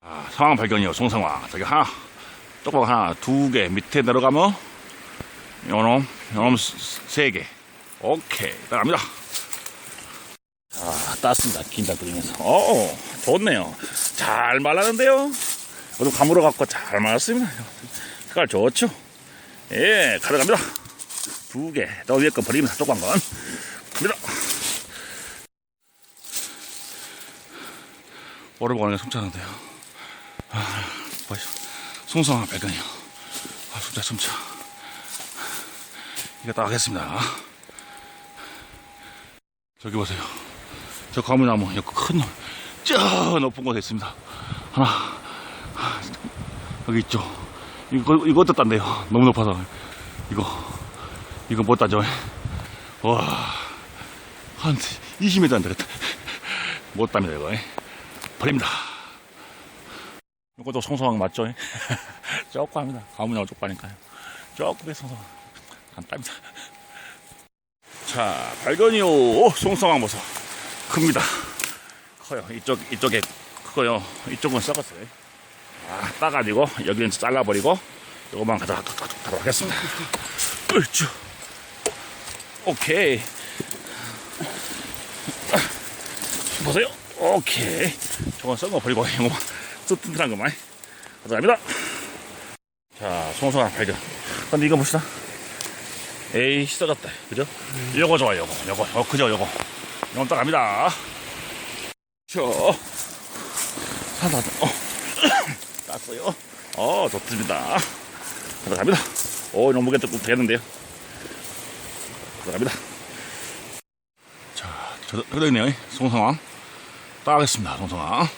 아, 상황 발견이요, 송상황. 저기 하나, 조그만 하나, 두 개, 밑에 내려가면, 요놈, 요놈 세 개. 오케이, 따라갑니다. 자, 땄습니다. 긴장 끓이면서. 어 좋네요. 잘 말랐는데요. 저도 감으로 갖고 잘 말랐습니다. 색깔 좋죠? 예, 가져갑니다. 두 개. 더 위에 거 버립니다. 조그만 건. 갑니다. 오래 게 숨차는데요. 아, 송성한 발견이요. 아, 숨차, 숨차. 이거 딱 하겠습니다. 저기 보세요. 저 가무나무, 여기 큰, 놈, 저 높은 곳에 있습니다. 하나, 아, 여기 있죠. 이거, 이것도 딴데요. 너무 높아서. 이거, 이거 못 따죠. 와, 한 20m 안 되겠다. 못 따니다, 이거. 버립니다. 이것도 송성황 맞죠? 조금 합니다. 가무나무 쪽파니까요. 조금의. 안 땁니다. 자, 발견이요. 오, 송성황 보소. 큽니다. 커요. 이쪽, 이쪽에 커요. 이쪽은 썩었어요. 아, 따가지고, 여기는 잘라버리고, 요거만 가져가, 가도록 하겠습니다. 으쌰. 오케이. 보세요. 오케이. 저건 썩어 버리고, 이거만 튼튼한 것만 가져갑니다. 자, 송성황 발견. 근데 이거 봅시다. 에이, 썩었다. 그죠? 요거 좋아요, 요거. 요거, 어, 그죠, 요거. 요거 딱 갑니다. 저, 하나, 어, 땄어요. 어, 좋습니다. 들어갑니다. 오, 이런 무게 조금 되겠는데요. 들어갑니다. 자, 저, 저도 있네요. 송성왕. 따겠습니다, 송성왕.